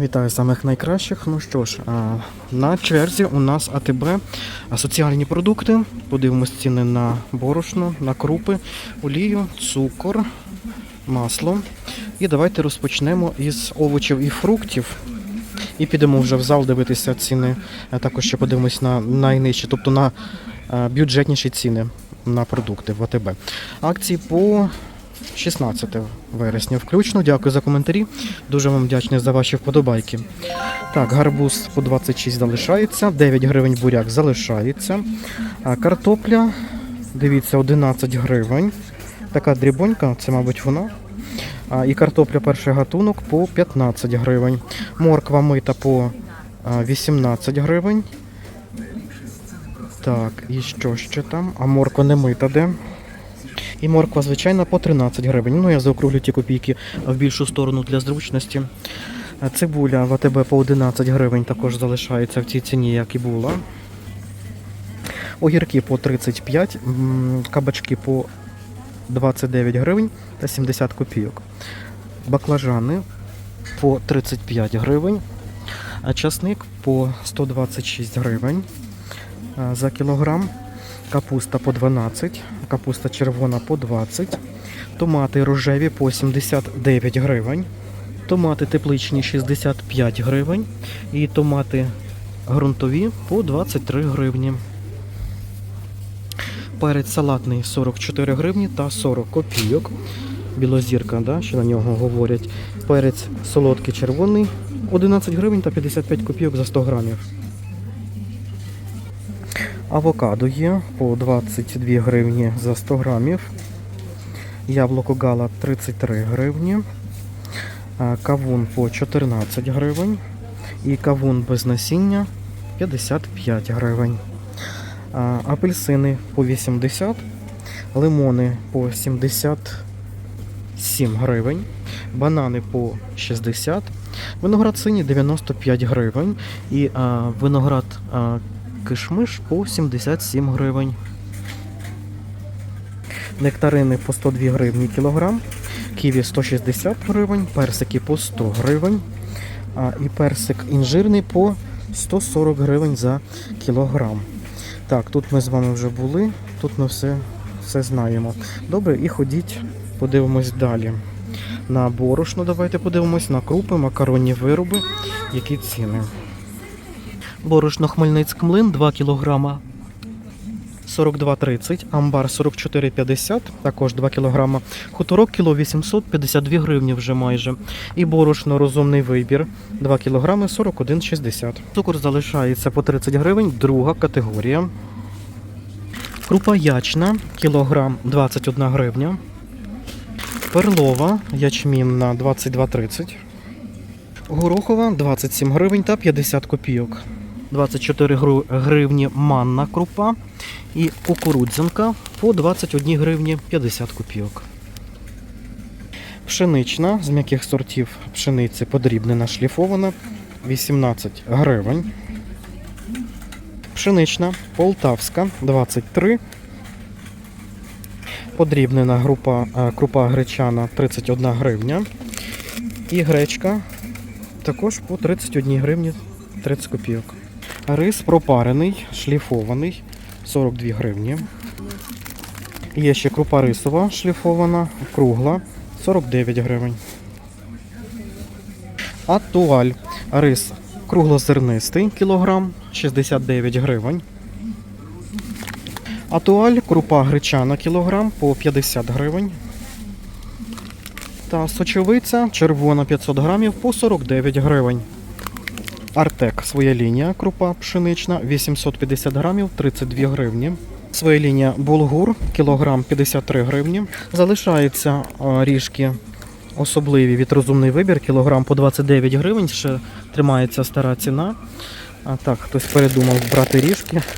Вітаю самих найкращих. Ну що ж, на черзі у нас АТБ соціальні продукти. Подивимось ціни на борошно, на крупи, олію, цукор, масло. І давайте розпочнемо із овочів і фруктів. І підемо вже в зал дивитися ціни. Також ще подивимось на найнижчі, тобто на бюджетніші ціни на продукти в АТБ. Акції по 16 вересня включно. Дякую за коментарі. Дуже вам вдячний за ваші вподобайки. Так, гарбуз по 26 залишається, 9 гривень буряк залишається. А картопля, дивіться, 11 гривень. Така дрібонька, це, мабуть, вона. А, і картопля перший гатунок по 15 гривень. Морква мита по 18 гривень. Так, і що ще там? А морква не мита де? І морква, звичайна, по 13 гривень. Ну, я заокруглю ті копійки в більшу сторону для зручності. Цибуля в АТБ по 11 гривень також залишається в цій ціні, як і була. Огірки по 35, м, кабачки по 29 гривень та 70 копійок. Баклажани по 35 гривень, часник по 126 гривень за кілограм. Капуста по 12, капуста червона по 20, томати рожеві по 79 гривень, томати тепличні 65 гривень і томати ґрунтові по 23 гривні. Перець салатний 44 гривні та 40 копійок. Білозірка, да, що на нього говорять. Перець солодкий червоний 11 гривень та 55 копійок за 100 грамів. Авокадо є по 22 гривні за 100 грамів. Яблуко гала 33 гривні. Кавун по 14 гривень. І кавун без насіння 55 гривень. Апельсини по 80, лимони по 77 гривень, банани по 60, виноград синій 95 гривень і а, виноград а, кишмиш по 77 гривень. Нектарини по 102 гривні кілограм, ківі 160 гривень, персики по 100 гривень, а, і персик інжирний по 140 гривень за кілограм. Так, тут ми з вами вже були, тут ми все, все знаємо. Добре, і ходіть, подивимось далі. На борошно давайте подивимось, на крупи, макаронні вироби, які ціни. Борошно Хмельницьк млин 2 кг 42,30, амбар 44,50, також 2 кг, хуторок кіло 852 гривні вже майже. І борошно розумний вибір 2 кг 41,60. Цукор залишається по 30 гривень, друга категорія. Крупа ячна, кілограм 21 гривня. Перлова ячмінна 22,30. Горохова 27 гривень та 50 копійок. 24 гру- гривні манна крупа і кукурудзянка по 21 гривні 50 копійок. Пшенична з м'яких сортів пшениці подрібнена шліфована 18 гривень. Пшенична полтавська 23. Подрібнена група, е, крупа гречана 31 гривня. І гречка також по 31 гривні 30 копійок. Рис пропарений, шліфований 42 гривні. Є ще крупа рисова шліфована, кругла 49 гривень. Атуаль. Рис круглозернистий кілограм 69 гривень. Атуаль крупа гречана кілограм по 50 гривень. Та сочовиця червона 500 грамів по 49 гривень. Артек своя лінія, крупа пшенична 850 грамів 32 гривні. Своя лінія булгур, кілограм 53 гривні. Залишаються ріжки особливі від розумний вибір, кілограм по 29 гривень. Ще тримається стара ціна. А так, хтось передумав брати ріжки.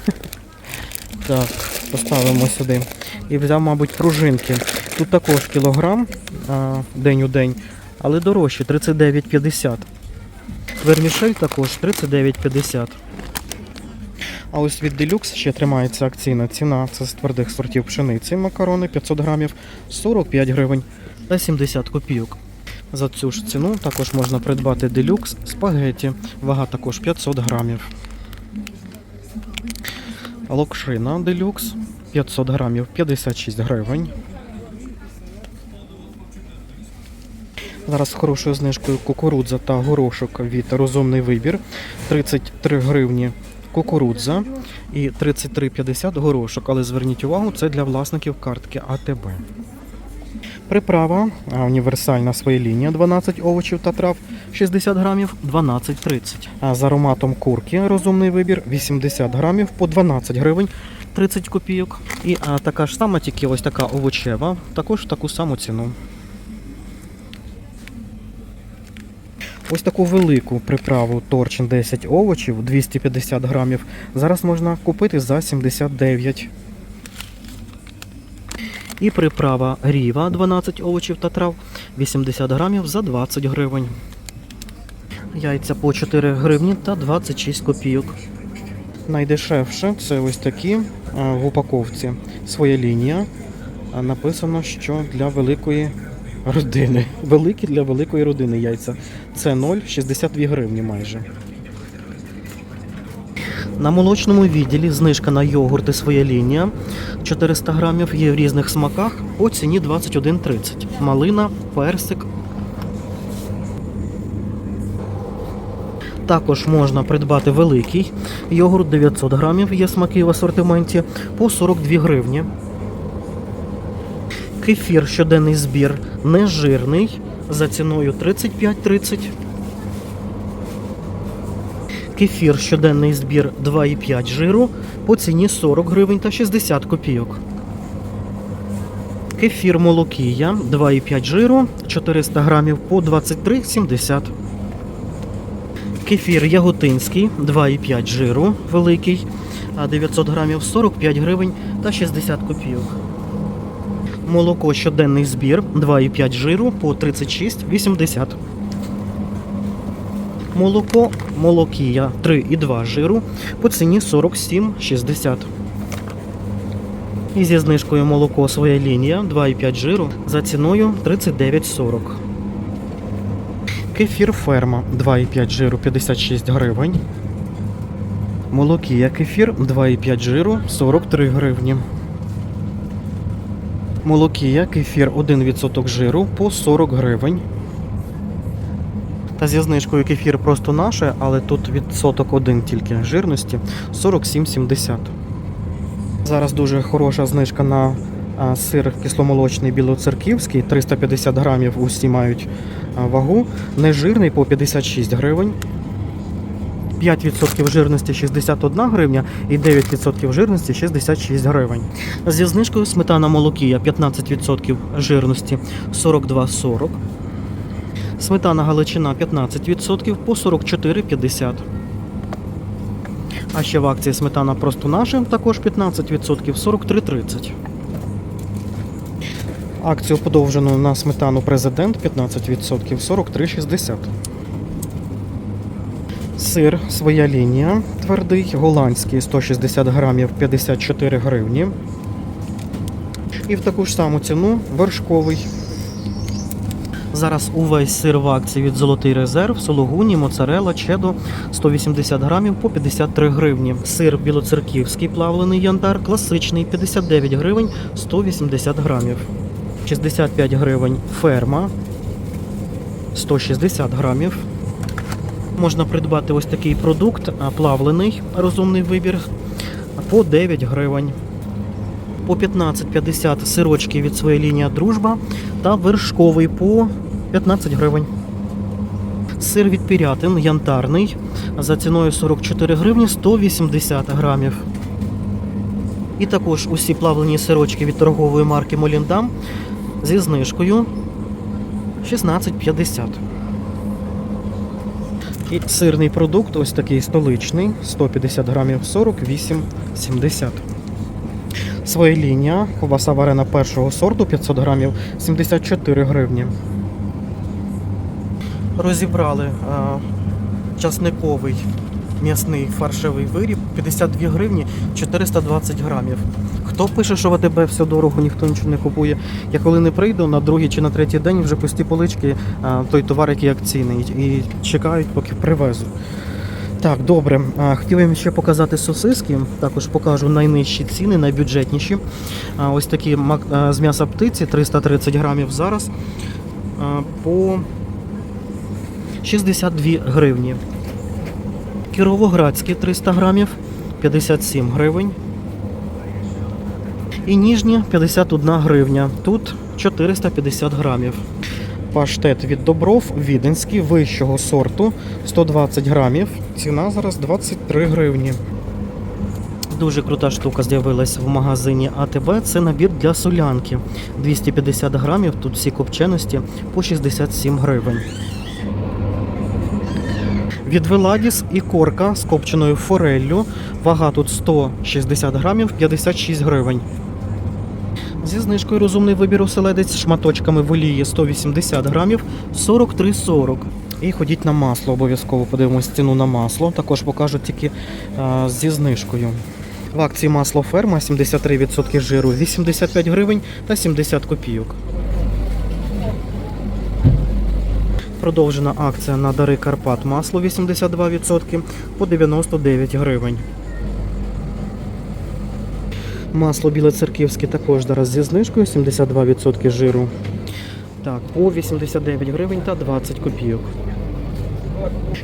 Так, поставимо сюди. І взяв, мабуть, пружинки. Тут також кілограм а, день у день, але дорожче 39,50. Вермішель також 39,50. А ось від Deluxe ще тримається акційна ціна. Це з твердих сортів пшениці макарони 500 грамів 45 гривень та 70 копійок. За цю ж ціну також можна придбати делюкс спагеті. Вага також 500 грамів. Локшина делюкс 500 грамів 56 гривень. Зараз з хорошою знижкою кукурудза та горошок від розумний вибір 33 гривні кукурудза і 33,50 горошок. Але зверніть увагу, це для власників картки АТБ. Приправа універсальна своя лінія 12 овочів та трав 60 грамів 12,30. А з ароматом курки розумний вибір 80 грамів по 12 гривень 30 копійок. І а, така ж сама, тільки ось така овочева, також в таку саму ціну. Ось таку велику приправу торчин 10 овочів 250 грамів. Зараз можна купити за 79. І приправа ріва 12 овочів та трав 80 грамів за 20 гривень. Яйця по 4 гривні та 26 копійок. Найдешевше це ось такі в упаковці. Своя лінія. Написано, що для великої родини. Великі для великої родини яйця. Це 0,62 гривні майже. На молочному відділі знижка на йогурти своя лінія 400 грамів є в різних смаках по ціні 21,30. Малина, персик. Також можна придбати великий йогурт 900 грамів, є смаки в асортименті по 42 гривні. Кефір щоденний збір нежирний за ціною 35,30. Кефір щоденний збір 2,5 жиру по ціні 40 гривень та 60 копійок. Кефір молокія 2,5 жиру 400 грамів по 23,70. Кефір яготинський 2,5 жиру великий а 900 грамів 45 гривень та 60 копійок. Молоко щоденний збір 2,5 жиру по 36,80. Молоко молокія 3,2 жиру по ціні 47,60. І зі знижкою молоко своя лінія 2,5 жиру за ціною 39,40. Кефір ферма 2,5 жиру 56 гривень. Молокія кефір 2,5 жиру 43 гривні. Молокія кефір 1% жиру по 40 гривень. Та зі знижкою кефір просто наше, але тут відсоток один тільки жирності 47,70. Зараз дуже хороша знижка на сир кисломолочний білоцерківський, 350 грамів усі мають вагу. Нежирний по 56 гривень. 5% жирності 61 гривня і 9% жирності 66 гривень. Зі знижкою сметана молокія 15% жирності 42,40. Сметана Галичина 15% по 44,50. А ще в акції сметана просто наша, також 15% 43,30. Акцію подовжено на сметану президент 15% 43,60. Сир своя лінія твердий, голландський 160 грамів 54 гривні. І в таку ж саму ціну вершковий. Зараз увесь сир в акції від Золотий резерв, сологуні, моцарела, чедо 180 грамів по 53 гривні. Сир білоцерківський плавлений янтар, класичний 59 гривень 180 грамів. 65 гривень ферма 160 грамів. Можна придбати ось такий продукт, плавлений розумний вибір по 9 гривень. По 15,50 сирочки від своєї лінії Дружба та вершковий по 15 гривень. Сир від Пірятин янтарний за ціною 44 гривні 180 грамів. І також усі плавлені сирочки від торгової марки Моліндам зі знижкою 16,50. І сирний продукт, ось такий столичний, 150 грамів 48,70. Своя лінія, ковбаса варена першого сорту 500 грамів 74 гривні. Розібрали а, часниковий м'ясний фаршевий виріб 52 гривні 420 грамів. Хто пише, що в АТБ все дорого, ніхто нічого не купує. Я коли не прийду на другий чи на третій день вже пусті полички, а, той товар, який акційний, і чекають, поки привезу. Так, добре. Хотів їм ще показати сосиски. Також покажу найнижчі ціни, найбюджетніші. Ось такі мак- з м'яса птиці 330 грамів зараз по 62 гривні. Кіровоградські 300 грамів 57 гривень. І ніжні 51 гривня. Тут 450 грамів. Паштет від Добров, віденський, вищого сорту 120 грамів. Ціна зараз 23 гривні. Дуже крута штука з'явилась в магазині АТБ. Це набір для солянки. 250 грамів, тут всі копченості по 67 гривень. Від Веладіс і корка з копченою фореллю. Вага тут 160 грамів, 56 гривень. Зі знижкою розумний вибір оселедець з шматочками в олії 180 грамів 43,40. І ходіть на масло, обов'язково подивимось ціну на масло. Також покажу тільки а, зі знижкою. В акції масло ферма 73% жиру 85 гривень та 70 копійок. Продовжена акція на дари Карпат масло 82% по 99 гривень. Масло білоцерківське також зараз зі знижкою 72% жиру. Так, по 89 гривень та 20 копійок.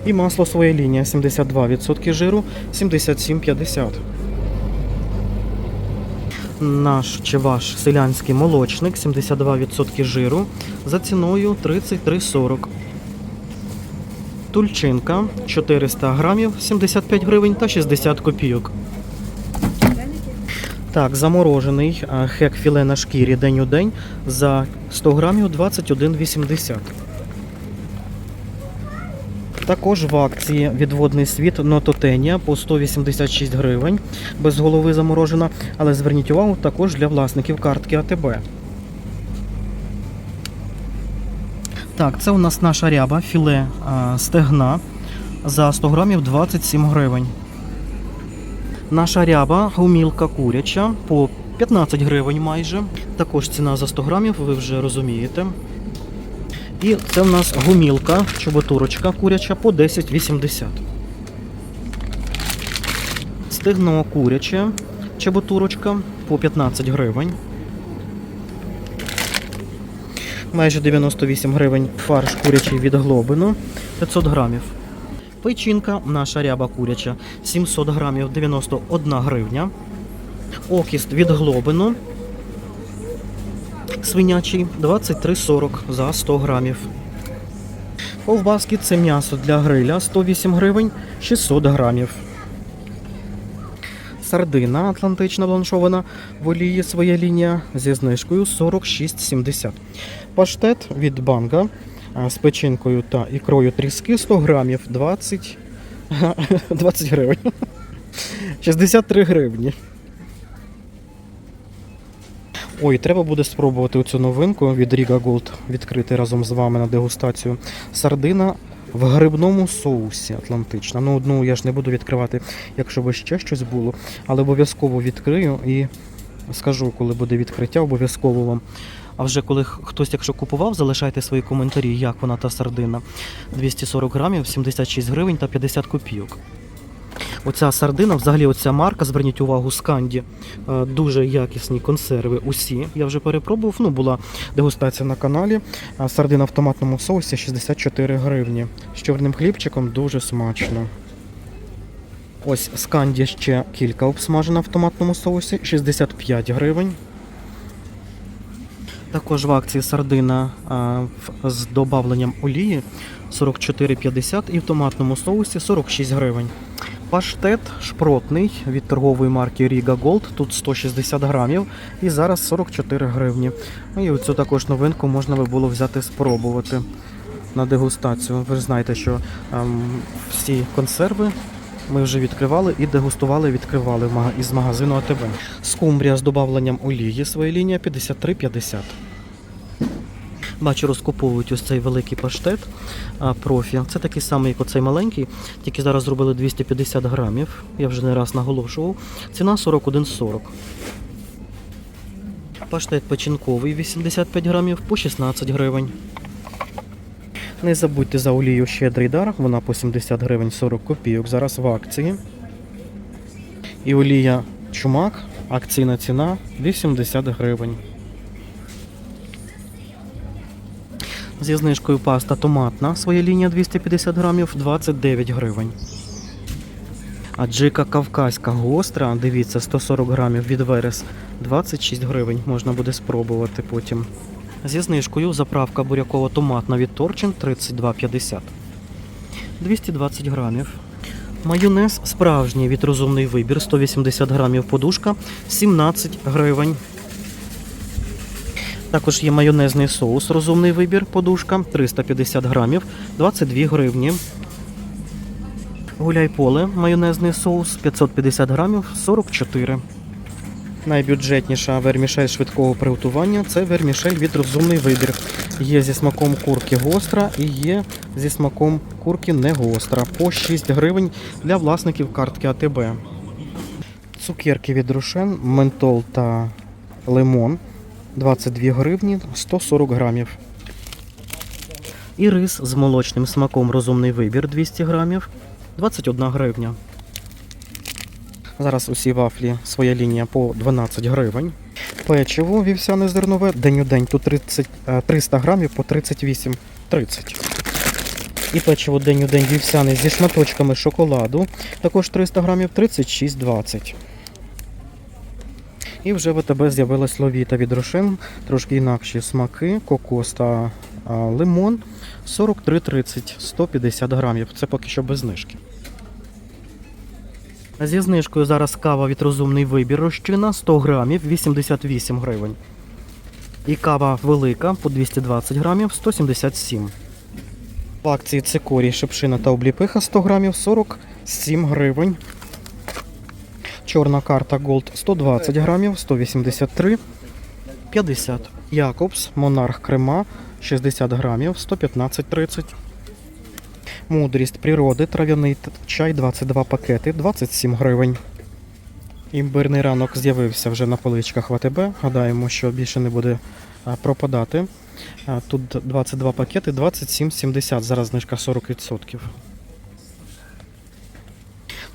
І масло своя лінія 72% жиру 77,50. Наш чи ваш селянський молочник 72% жиру за ціною 33,40. Тульчинка 400 грамів 75 гривень та 60 копійок. Так, заморожений хек філе на шкірі день у день за 100 грамів 21,80. Також в акції відводний світ Нототенія по 186 гривень. Без голови заморожена, але зверніть увагу також для власників картки АТБ. Так, це у нас наша ряба, філе а, стегна за 100 грамів 27 гривень. Наша ряба, гумілка куряча по 15 гривень майже. Також ціна за 100 грамів, ви вже розумієте. І це в нас гумілка, чоботурочка куряча по 10,80. Стегно куряче, чоботурочка по 15 гривень. Майже 98 гривень фарш курячий від глобину 500 грамів. Печінка, наша ряба куряча 700 грамів 91 гривня. Окіст від глобину. Свинячий 23,40 за 100 грамів. Ковбаски це м'ясо для гриля 108 гривень 600 грамів. Сардина атлантична бланшована в олії своя лінія зі знижкою 46,70. Паштет від банга з печінкою та ікрою тріски 100 грамів 20, 20 гривень. 63 гривні. Ой, треба буде спробувати цю новинку від Riga Gold відкрити разом з вами на дегустацію. Сардина в грибному соусі Атлантична. Ну, одну я ж не буду відкривати, якщо би ще щось було, але обов'язково відкрию і скажу, коли буде відкриття, обов'язково вам. А вже коли хтось, якщо купував, залишайте свої коментарі, як вона та сардина. 240 грамів, 76 гривень та 50 копійок. Оця сардина, взагалі оця марка, зверніть увагу, Сканді. Е, Дуже якісні консерви. Усі. Я вже перепробував. Ну, була дегустація на каналі. Сардина в томатному соусі 64 гривні. З чорним хлібчиком дуже смачно. Ось Сканді ще кілька обсмажена в томатному соусі 65 гривень. Також в акції сардина а, з додавленням олії 44,50 і в томатному соусі 46 гривень. Паштет шпротний від торгової марки Riga Gold, тут 160 грамів і зараз 44 гривні. Ну і оцю також новинку можна би було взяти спробувати на дегустацію. Ви ж знаєте, що ем, всі консерви ми вже відкривали і дегустували, відкривали із магазину АТБ. Скумбрія з додавленням олії своя лінія 53,50. Бачу, розкуповують ось цей великий паштет профі. Це такий самий, як оцей маленький, тільки зараз зробили 250 грамів. Я вже не раз наголошував. Ціна 41,40. Паштет печінковий 85 грамів по 16 гривень. Не забудьте за олію щедрий дар, вона по 70 гривень 40 копійок. Зараз в акції. І олія чумак, акційна ціна 80 гривень. Зі знижкою паста томатна, своя лінія 250 грамів 29 гривень. А джика кавказька гостра, дивіться, 140 грамів від верес 26 гривень. Можна буде спробувати потім. Зі знижкою заправка буряково-томатна від Торчин 32,50. 220 грамів. Майонез справжній від розумний вибір 180 грамів подушка 17 гривень. Також є майонезний соус розумний вибір подушка 350 грамів 22 гривні. Гуляй поле майонезний соус 550 грамів 44. Найбюджетніша вермішель швидкого приготування це вермішель від розумний вибір. Є зі смаком курки гостра і є зі смаком курки не гостра. По 6 гривень для власників картки АТБ. Цукерки від Рошен, ментол та лимон 22 гривні 140 грамів. І рис з молочним смаком розумний вибір 200 грамів 21 гривня. Зараз усі вафлі своя лінія по 12 гривень. Печиво вівсяне зернове день у день тут 30, е, 300 грамів по 38,30. І печиво день у день вівсяне зі шматочками шоколаду, також 300 грамів 36,20. І вже в АТБ з'явилась ловіта від Рошен, трошки інакші смаки, кокос та лимон 43,30, 150 грамів. Це поки що без знижки. Зі знижкою зараз кава від розумний вибір розчина 100 грамів 88 гривень. І кава велика по 220 грамів 177. В акції цикорій, шипшина та обліпиха 100 грамів 47 гривень. Чорна карта Gold 120 грамів 183 50. Якобс, Монарх Крема 60 грамів 115,30. Мудрість природи, трав'яний чай 22 пакети, 27 гривень. Імбирний ранок з'явився вже на поличках в АТБ. Гадаємо, що більше не буде пропадати. Тут 22 пакети, 27,70. Зараз знижка 40%.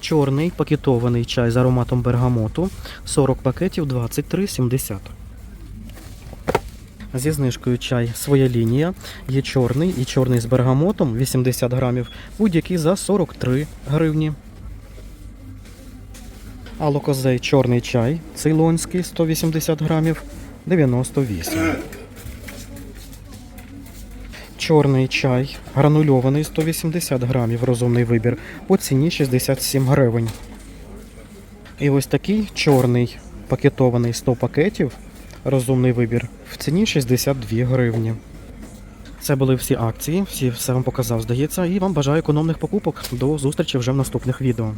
Чорний пакетований чай з ароматом бергамоту 40 пакетів 23,70. Зі знижкою чай своя лінія. Є чорний і чорний з бергамотом 80 грамів, будь-який за 43 гривні. Алокозей чорний чай цейлонський 180 грамів 98. Чорний чай гранульований 180 грамів розумний вибір по ціні 67 гривень. І ось такий чорний пакетований 100 пакетів розумний вибір в ціні 62 гривні. Це були всі акції, всі все вам показав, здається, і вам бажаю економних покупок. До зустрічі вже в наступних відео.